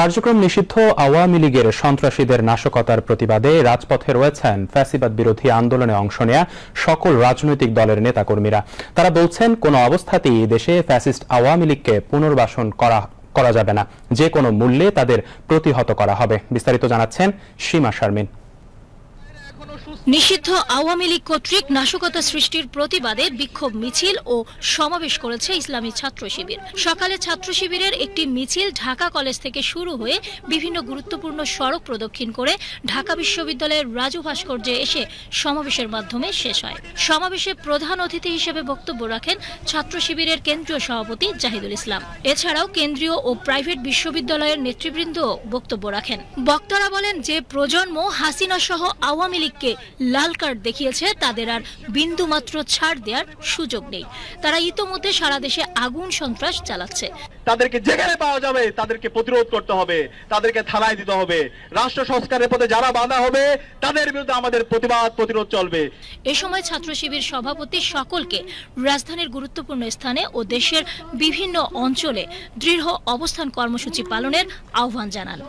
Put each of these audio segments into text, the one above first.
কার্যক্রম নিষিদ্ধ আওয়ামী লীগের সন্ত্রাসীদের নাশকতার প্রতিবাদে রাজপথে রয়েছেন ফ্যাসিবাদ বিরোধী আন্দোলনে অংশ নেয়া সকল রাজনৈতিক দলের নেতাকর্মীরা। তারা বলছেন, কোনো অবস্থাতেই দেশে ফ্যাসিস্ট আওয়ামী লীগকে পুনর্বাসন করা করা যাবে না। যে কোনো মূল্যে তাদের প্রতিহত করা হবে। বিস্তারিত জানাচ্ছেন সীমা শারমিন। নিষিদ্ধ আওয়ামী লীগ কর্তৃক নাশকতা সৃষ্টির প্রতিবাদে বিক্ষোভ মিছিল ও সমাবেশ করেছে ইসলামী ছাত্র শিবির। সকালে ছাত্র শিবিরের একটি মিছিল ঢাকা কলেজ থেকে শুরু হয়ে বিভিন্ন গুরুত্বপূর্ণ সড়ক প্রদক্ষিণ করে ঢাকা বিশ্ববিদ্যালয়ের রাজু ভাস্কর্যে এসে সমাবেশের মাধ্যমে শেষ হয়। সমাবেশে প্রধান অতিথি হিসেবে বক্তব্য রাখেন ছাত্র শিবিরের কেন্দ্রীয় সভাপতি জাহিদুল ইসলাম। এছাড়াও কেন্দ্রীয় ও প্রাইভেট বিশ্ববিদ্যালয়ের নেতৃবৃন্দ বক্তব্য রাখেন। বক্তারা বলেন যে প্রজন্ম হাসিনা সহ আওয়ামী লীগকে লাল কার্ড দেখিয়েছে তাদের আর বিন্দুমাত্র ছাড় দেওয়ার সুযোগ নেই। তারা ইতোমধ্যে সারা দেশে আগুন সন্ত্রাস চালাচ্ছে। তাদেরকে যেখানে পাওয়া যাবে তাদেরকে প্রতিরোধ করতে হবে তাদেরকে থানায় দিতে হবে। রাষ্ট্র সংস্কারের পথে যারা বাধা হবে তাদের বিরুদ্ধে আমাদের প্রতিবাদ প্রতিরোধ চলবে। এ সময় ছাত্র শিবির সভাপতি সকলকে রাজধানীর গুরুত্বপূর্ণ স্থানে ও দেশের বিভিন্ন অঞ্চলে দৃঢ় অবস্থান কর্মসূচি পালনের আহ্বান জানান।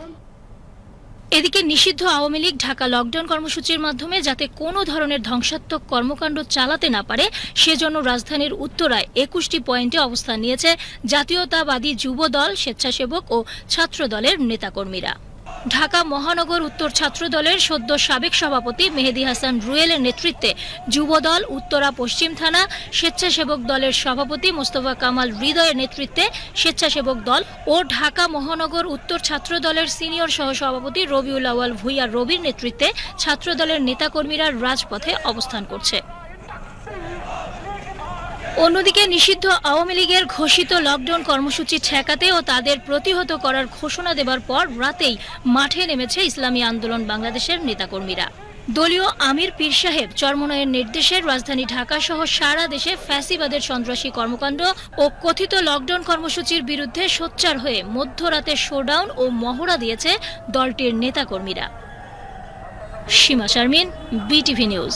এদিকে নিষিদ্ধ আওয়ামী লীগ ঢাকা লকডাউন কর্মসূচির মাধ্যমে যাতে কোনো ধরনের ধ্বংসাত্মক কর্মকাণ্ড চালাতে না পারে, সেজন্য রাজধানীর উত্তরায় একুশটি পয়েন্টে অবস্থান নিয়েছে জাতীয়তাবাদী যুব দল, স্বেচ্ছাসেবক ও ছাত্র দলের নেতাকর্মীরা। ঢাকা মহানগর উত্তর ছাত্র দলের সদ্য সাবেক সভাপতি মেহেদি হাসান রুয়েলের নেতৃত্বে যুবদল, উত্তরা পশ্চিম থানা, স্বেচ্ছাসেবক দলের সভাপতি মোস্তফা কামাল হৃদয়ের নেতৃত্বে স্বেচ্ছাসেবক দল ও ঢাকা মহানগর উত্তর ছাত্র দলের সিনিয়র সহসভাপতি রবিউল আওয়াল ভুইয়া রবির নেতৃত্বে ছাত্র দলের নেতাকর্মীরা রাজপথে অবস্থান করছে। অন্যদিকে নিষিদ্ধ আওয়ামী লীগের ঘোষিত লকডাউন কর্মসূচি ঠেকাতে ও তাদের প্রতিহত করার ঘোষণা দেবার পর রাতেই মাঠে নেমেছে ইসলামী আন্দোলন বাংলাদেশের নেতাকর্মীরা। দলীয় আমির পীর সাহেব চরমনয়ের নির্দেশে রাজধানী ঢাকা সহ সারা দেশে ফ্যাসিবাদের সন্ত্রাসী কর্মকাণ্ড ও কথিত লকডাউন কর্মসূচির বিরুদ্ধে সোচ্চার হয়ে মধ্যরাতে শোডাউন ও মহড়া দিয়েছে দলটির নেতাকর্মীরা। Seema Sharmin, BTV news.